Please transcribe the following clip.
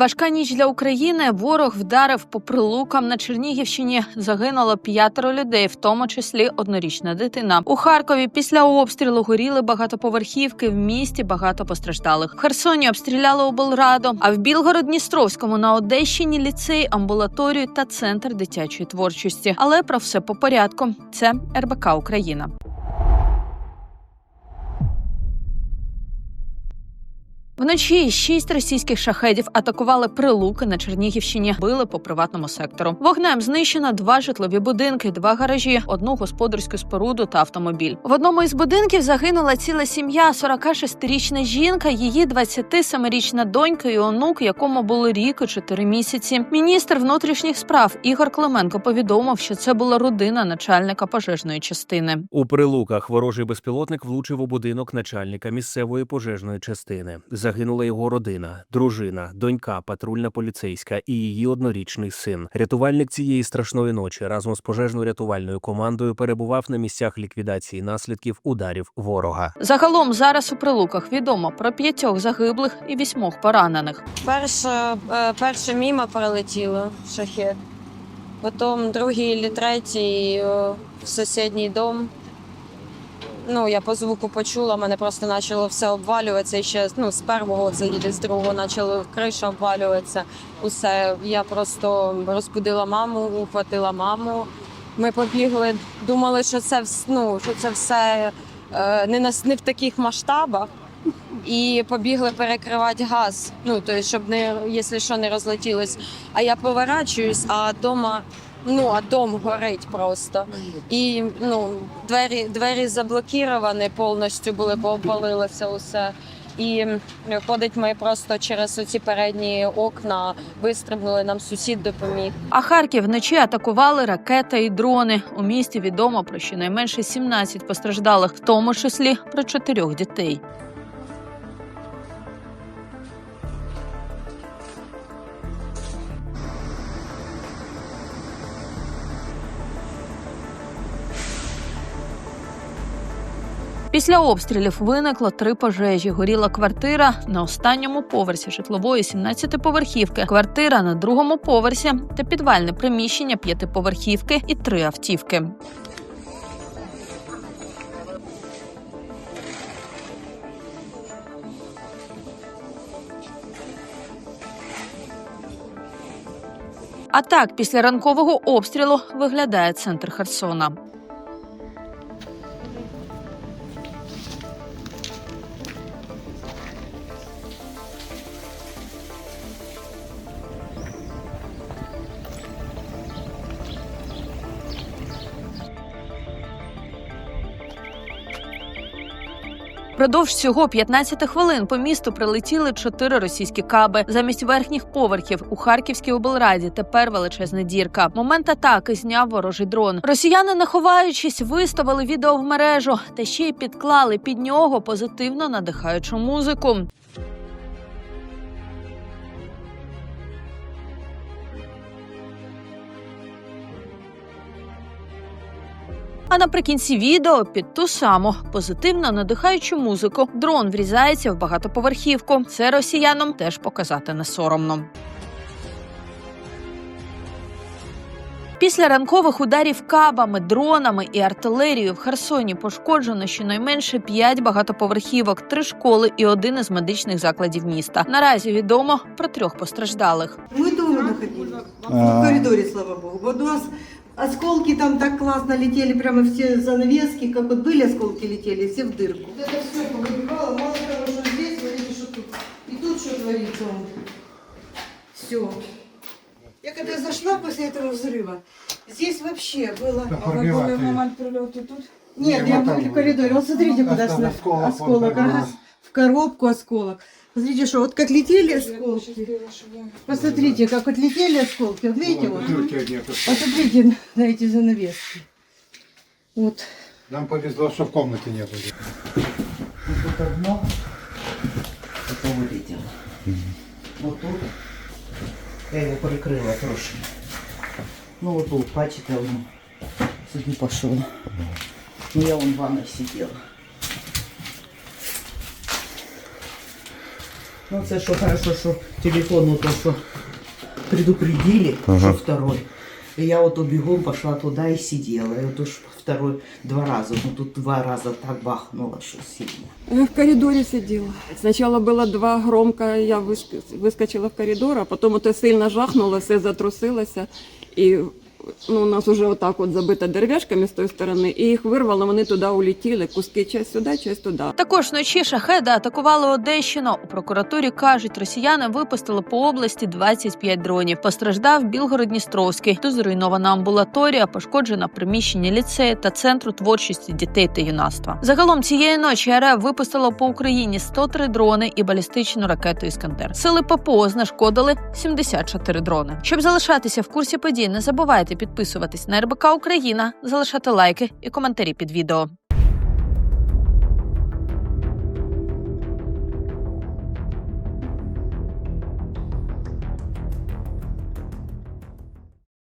Важка ніч для України. Ворог вдарив по прилукам на Чернігівщині. Загинуло п'ятеро людей, в тому числі однорічна дитина. У Харкові після обстрілу горіли багатоповерхівки. В місті багато постраждалих. В Херсоні обстріляли облраду. А в Білгород-Дністровському на Одещині ліцей, амбулаторію та центр дитячої творчості. Але про все по порядку. Це РБК Україна. Вночі шість російських шахедів атакували прилуки на Чернігівщині, били по приватному сектору. Вогнем знищено два житлові будинки, два гаражі, одну господарську споруду та автомобіль. В одному із будинків загинула ціла сім'я: 46-річна жінка, її 27-річна донька і онук, якому було рік і 4 місяці. Міністр внутрішніх справ Ігор Клименко повідомив, що це була родина начальника пожежної частини. У прилуках ворожий безпілотник влучив у будинок начальника місцевої пожежної частини. Загинула його родина, дружина, донька, патрульна поліцейська і її однорічний син. Рятувальник цієї страшної ночі разом з пожежно-рятувальною командою перебував на місцях ліквідації наслідків ударів ворога. Загалом зараз у прилуках відомо про п'ятьох загиблих і вісьмох поранених. Перше, е, перше мімо прилетіло шахет. Потім другий чи третій е, в сусідній дом. Ну, я по звуку почула, мене просто почало все обвалюватися. І ще ну, з першого це з другого почало криша обвалюватися. Усе. Я просто розбудила маму, ухватила маму. Ми побігли, думали, що це, ну, що це все е, не, на, не в таких масштабах. І побігли перекривати газ. Ну, то есть, щоб не, якщо що, не розлетілось. А я поворачуюсь, а дома, ну, а дом горить просто. І ну, двері, двері заблоковані повністю були, поопалилося усе. І ходить ми просто через оці передні окна вистрибнули, нам сусід допоміг. А Харків вночі атакували ракети і дрони. У місті відомо про щонайменше 17 постраждалих, в тому числі про чотирьох дітей. Після обстрілів виникло три пожежі. Горіла квартира на останньому поверсі житлової 17-поверхівки, квартира на другому поверсі та підвальне приміщення п'ятиповерхівки і три автівки. А так, після ранкового обстрілу виглядає центр Херсона. Продовж всього 15 хвилин по місту прилетіли чотири російські каби. Замість верхніх поверхів у Харківській облраді тепер величезна дірка. Момент атаки зняв ворожий дрон. Росіяни, не ховаючись, виставили відео в мережу та ще й підклали під нього позитивно надихаючу музику. А наприкінці відео під ту саму позитивно надихаючу музику дрон врізається в багатоповерхівку. Це росіянам теж показати не соромно. Після ранкових ударів кабами, дронами і артилерією в Херсоні пошкоджено щонайменше п'ять багатоповерхівок, три школи і один із медичних закладів міста. Наразі відомо про трьох постраждалих. Мы дома находились. В коридоре, слава богу. Вот у нас осколки там так классно летели, прямо все занавески, как вот были осколки летели, все в дырку. Это все повыбивало, мало того, что здесь, смотрите, что тут. И тут что творится. Все. Я когда зашла после этого взрыва, здесь вообще было... А в момент прилета тут? Не, Нет, я там в коридоре. Вот смотрите, куда осколок, он осколок. ага. В коробку осколок. Смотрите, что вот как летели осколки. Посмотрите, как вот летели осколки. Вот видите, вот. Посмотрите на- эти занавески. Вот. Нам повезло, что в комнате не было. Вот тут одно, это вылетело. Вот тут я его прикрыла трошки. Ну вот тут, бачите, он сюда пошел. Ну я вон в ванной сидела. Ну, це що хорошо, що телефон, ну, то, що предупредили, що второй. И я вот бегом пошла туда и сидела. И вот уж второй два раза. Ну, тут два раза так бахнуло, что сильно. Я в коридоре сидела. Сначала было два громко, я выск- выскочила в коридор, а потом это сильно жахнуло, все затрусилось. І ну, у нас уже отак от забито дерев'яшками з тої сторони, і їх вирвало, вони туди улетіли. Куски часть сюди, часть туди. Також вночі шахеди атакували Одещину. У прокуратурі кажуть, росіяни випустили по області 25 дронів. Постраждав Білгород-Дністровський. Тут зруйнована амбулаторія, пошкоджена приміщення ліцею та центру творчості дітей та юнацтва. Загалом цієї ночі РФ випустила по Україні 103 дрони і балістичну ракету Іскандер. Сили ППО знешкодили 74 дрони. Щоб залишатися в курсі подій, не забувайте підписуватись на РБК Україна, залишати лайки і коментарі під відео.